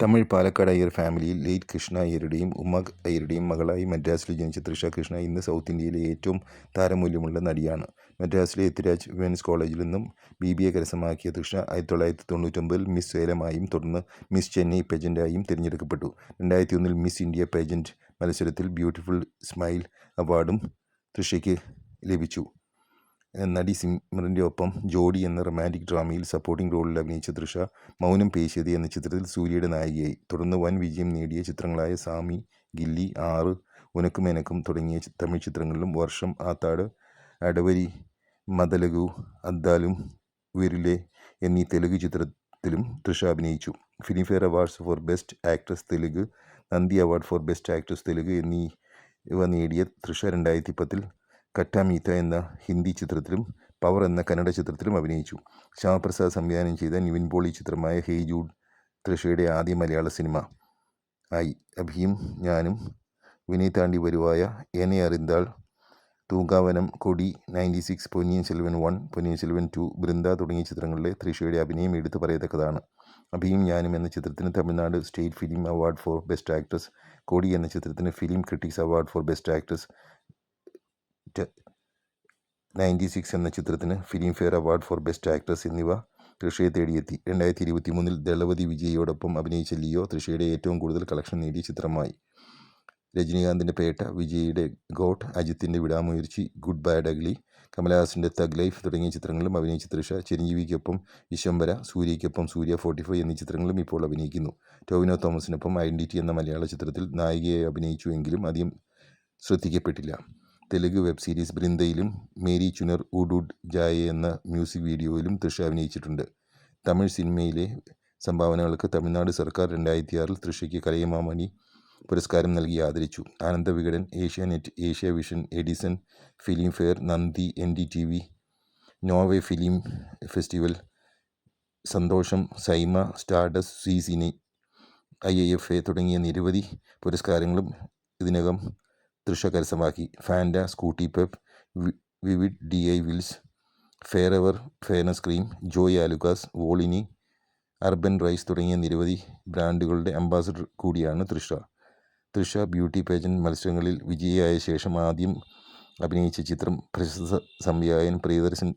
തമിഴ് പാലക്കാട് അയ്യർ ഫാമിലിയിൽ ലേറ്റ് കൃഷ്ണ അയ്യരുടെയും ഉമ്മ അയ്യരുടെയും മകളായി മദ്രാസിൽ ജനിച്ച തൃഷ കൃഷ്ണ ഇന്ന് സൗത്ത് ഇന്ത്യയിലെ ഏറ്റവും താരമൂല്യമുള്ള നടിയാണ്. മദ്രാസിലെ എത്തിരാജ് വിമൻസ് കോളേജിൽ നിന്നും ബി ബി എ കരസ്ഥമാക്കിയ തൃഷ ആയിരത്തി തൊള്ളായിരത്തി തൊണ്ണൂറ്റൊമ്പതിൽ മിസ് സേലമായും തുടർന്ന് മിസ് ചെന്നൈ പെജന്റായും തിരഞ്ഞെടുക്കപ്പെട്ടു. രണ്ടായിരത്തി ഒന്നിൽ മിസ് ഇന്ത്യ പെജന്റ് മത്സരത്തിൽ ബ്യൂട്ടിഫുൾ സ്മൈൽ അവാർഡും തൃഷയ്ക്ക് ലഭിച്ചു. നടി സിമ്രന്റെ ഒപ്പം ജോഡി എന്ന റൊമാന്റിക് ഡ്രാമയിൽ സപ്പോർട്ടിംഗ് റോളിൽ അഭിനയിച്ച തൃഷ മൗനം പേശിയത് എന്ന ചിത്രത്തിൽ സൂര്യയുടെ നായികയായി. തുടർന്ന് വൻ വിജയം നേടിയ ചിത്രങ്ങളായ സാമി ഗില്ലി ആറ് ഉനക്കും എനക്കും തുടങ്ങിയ തമിഴ് ചിത്രങ്ങളിലും വർഷം ആത്താട് അടവരി മദലഗു അദ്ദാലും ഉയരിലെ എന്നീ തെലുഗു ചിത്രത്തിലും തൃഷ അഭിനയിച്ചു. Filmfare awards for best actress Telugu Nandi award for best actress Telugu ഇവ നേടിയ തൃഷ രണ്ടായിരത്തി പത്തിൽ കറ്റാമീത്ത എന്ന ഹിന്ദി ചിത്രത്തിലും പവർ എന്ന കന്നഡ ചിത്രത്തിലും അഭിനയിച്ചു. ശ്യാമപ്രസാദ് സംവിധാനം ചെയ്ത നിവിൻ പോളി ചിത്രമായ ഹേയ് ജൂഡ് തൃഷയുടെ ആദ്യ മലയാള സിനിമ. ആയി അഭിയും ഞാനും വിനയ് താണ്ടി Varuvaayaa Yennai Arindhaal Thoongaavanam Kodi ninety six Ponniyin Selvan one Ponniyin Selvan two Brinda തുടങ്ങിയ ചിത്രങ്ങളിലെ തൃഷയുടെ അഭിനയം എടുത്തു പറയത്തക്കതാണ്. അഭിയും ഞാനും എന്ന ചിത്രത്തിന് Tamil Nadu state film award for best actress Kodi എന്ന ചിത്രത്തിന് film critics award for best actress ninety six എന്ന ചിത്രത്തിന് Filmfare award for best actress എന്നിവ തൃഷയെ തേടിയെത്തി. രണ്ടായിരത്തി ഇരുപത്തി മൂന്നിൽ ദളപതി വിജയോടൊപ്പം അഭിനയിച്ച ലിയോ തൃഷയുടെ ഏറ്റവും കൂടുതൽ കളക്ഷൻ നേടിയ ചിത്രമായി. രജനീകാന്തിന്റെ പേട്ട വിജയുടെ got അജിത്തിന്റെ Vidaamuyarchi good bye ugly കമലഹാസിന്റെ thug life തുടങ്ങിയ ചിത്രങ്ങളിലും അഭിനയിച്ച തൃഷ ചിരഞ്ജീവിക്കൊപ്പം വിശ്വംബര സൂര്യയ്ക്കൊപ്പം സൂര്യ ഫോർട്ടി ഫൈവ് എന്നീ ചിത്രങ്ങളും ഇപ്പോൾ അഭിനയിക്കുന്നു. ടോവിനോ തോമസിനൊപ്പം ഐഡന്റിറ്റി എന്ന മലയാള ചിത്രത്തിൽ നായികയെ അഭിനയിച്ചുവെങ്കിലും അധികം ശ്രദ്ധിക്കപ്പെട്ടില്ല. തെലുങ്ക് വെബ് സീരീസ് ബൃന്ദയിലും മേരി ചുനർ ഉഡുഡ് ജായ എന്ന മ്യൂസിക് വീഡിയോയിലും തൃഷ അഭിനയിച്ചിട്ടുണ്ട്. തമിഴ് സിനിമയിലെ സംഭാവനകൾക്ക് തമിഴ്നാട് സർക്കാർ രണ്ടായിരത്തി ആറിൽ തൃഷയ്ക്ക് കലയമാമണി പുരസ്കാരം നൽകി ആദരിച്ചു. Ananda Vikatan Asianet Asia vision Edison Filmfare Nandi N D T V Norway film festival Santosham SIIMA Stardust C cine I F A തുടങ്ങിയ നിരവധി പുരസ്കാരങ്ങളും ഇതിനകം തൃഷ കരസ്ഥമാക്കി. Fanta Scooty Pep vivid D I Wills ever fairness cream Joy Alukkas Volini urban rise തുടങ്ങിയ നിരവധി ബ്രാൻഡുകളുടെ ambassador കൂടിയാണ് Trisha. Trisha beauty pageant മത്സരങ്ങളിൽ വിജയിയായ ശേഷം ആദ്യം അഭിനയിച്ച ചിത്രം പ്രശസ്ത സംവിധായകൻ പ്രിയദർശൻ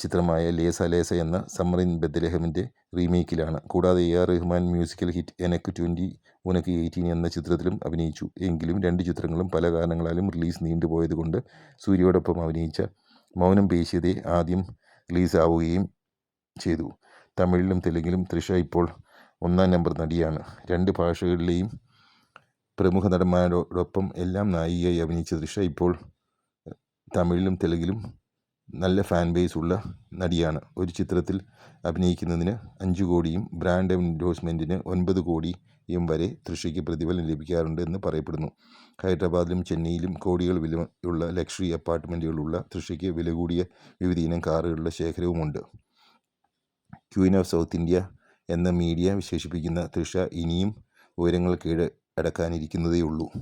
ചിത്രമായ ലേസ ലേസ എന്ന സമ്മറിൻ ബദ്ദലഹമിന്റെ റീമേക്കിലാണ്. കൂടാതെ A R Rahman musical hit Enakku twenty Unakku eighteen എന്ന ചിത്രത്തിലും അഭിനയിച്ചു. എങ്കിലും രണ്ട് ചിത്രങ്ങളും പല കാരണങ്ങളാലും റിലീസ് നീണ്ടുപോയതുകൊണ്ട് സൂര്യയോടൊപ്പം അഭിനയിച്ച മൗനം പേശിയതേ ആദ്യം റിലീസാവുകയും ചെയ്തു. തമിഴിലും തെലുങ്കിലും തൃഷ ഇപ്പോൾ ഒന്നാം നമ്പർ നടിയാണ്. രണ്ട് ഭാഷകളിലെയും പ്രമുഖ നടന്മാരോടൊപ്പം എല്ലാം നായികയായി അഭിനയിച്ച തൃഷ ഇപ്പോൾ തമിഴിലും തെലുങ്കിലും നല്ല ഫാൻ ബേസ് ഉള്ള നടിയാണ്. ഒരു ചിത്രത്തിൽ അഭിനയിക്കുന്നതിന് അഞ്ച് കോടിയും ബ്രാൻഡ് എൻഡോഴ്സ്മെന്റിന് ഒൻപത് കോടിയും വരെ തൃഷയ്ക്ക് പ്രതിഫലം ലഭിക്കാറുണ്ട് എന്ന് പറയപ്പെടുന്നു. ഹൈദരാബാദിലും ചെന്നൈയിലും കോടികൾ വിലയുള്ള ലക്ഷറി അപ്പാർട്ട്മെന്റുകളുള്ള തൃഷയ്ക്ക് വില കൂടിയ വിവിധ ഇനം കാറുകളുടെ ശേഖരവുമുണ്ട്. ക്വീൻ ഓഫ് സൗത്ത് ഇന്ത്യ എന്ന മീഡിയ വിശേഷിപ്പിക്കുന്ന തൃഷ ഇനിയും ഉയരങ്ങൾ കീഴടക്കാനിരിക്കുന്നതേയുള്ളൂ.